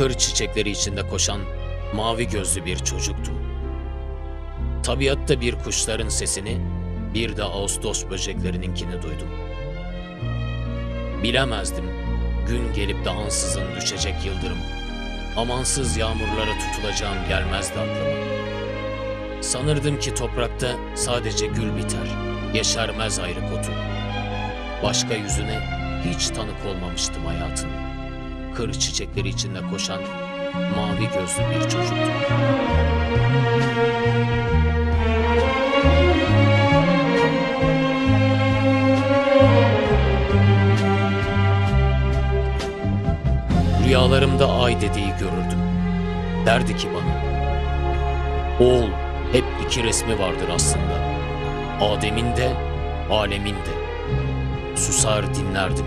Kır çiçekleri içinde koşan mavi gözlü bir çocuktum. Tabiatta bir kuşların sesini, bir de Ağustos böceklerininkini duydum. Bilemezdim gün gelip de ansızın düşecek yıldırım, amansız yağmurlara tutulacağım gelmezdi aklıma. Sanırdım ki toprakta sadece gül biter, yeşermez ayrı kotu. Başka yüzüne hiç tanık olmamıştım hayatın. Kır çiçekleri içinde koşan mavi gözlü bir çocuktum. Rüyalarımda ay dediği görürdüm. Derdi ki bana, Oğul hep iki resmi vardır aslında. Adem'in de, alemin de. Susar dinlerdim.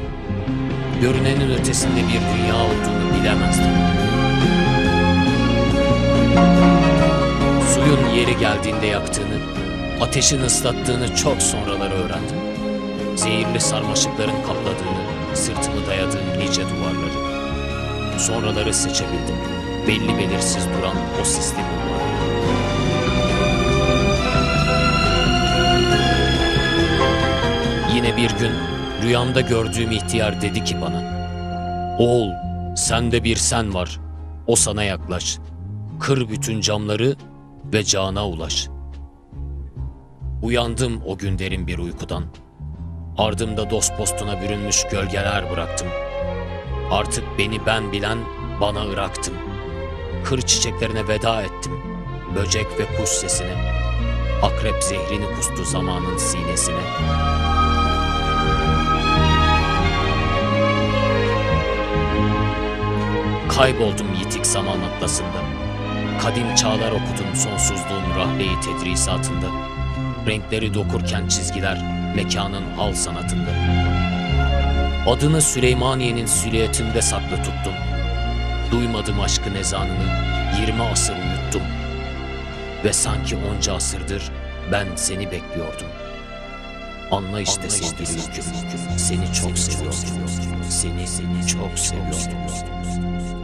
Görünenin ötesinde bir dünya olduğunu bilemezdim. Suyun yeri geldiğinde yaktığını, ateşin ıslattığını çok sonraları öğrendim. Zehirli sarmaşıkların kapladığını, sırtımı dayadığım nice duvarları. Sonraları seçebildim. Belli belirsiz duran o sisli bulvarı. Yine bir gün rüyamda gördüğüm ihtiyar dedi ki bana. Oğul sende bir sen var. O sana yaklaş. Kır bütün camları ve cana ulaş. Uyandım o gün derin bir uykudan. Ardımda dost postuna bürünmüş gölgeler bıraktım. Artık beni ben bilen bana ıraktım. Kır çiçeklerine veda ettim. Böcek ve kuş sesine. Akrep zehrini kustu zamanın sinesine. Kayboldum yitik zaman atlasında. Kadim çağlar okudum sonsuzluğun rahleyi tedrisatında. Renkleri dokurken çizgiler mekanın hal sanatında. Adını Süleymaniye'nin silüetinde saklı tuttum. Duymadım aşkın ezanını, 20 asır unuttum. Ve sanki onca asırdır ben seni bekliyordum. Anla işte sevgili hüküm, seni çok seviyorum. Seni, seni çok seviyorum.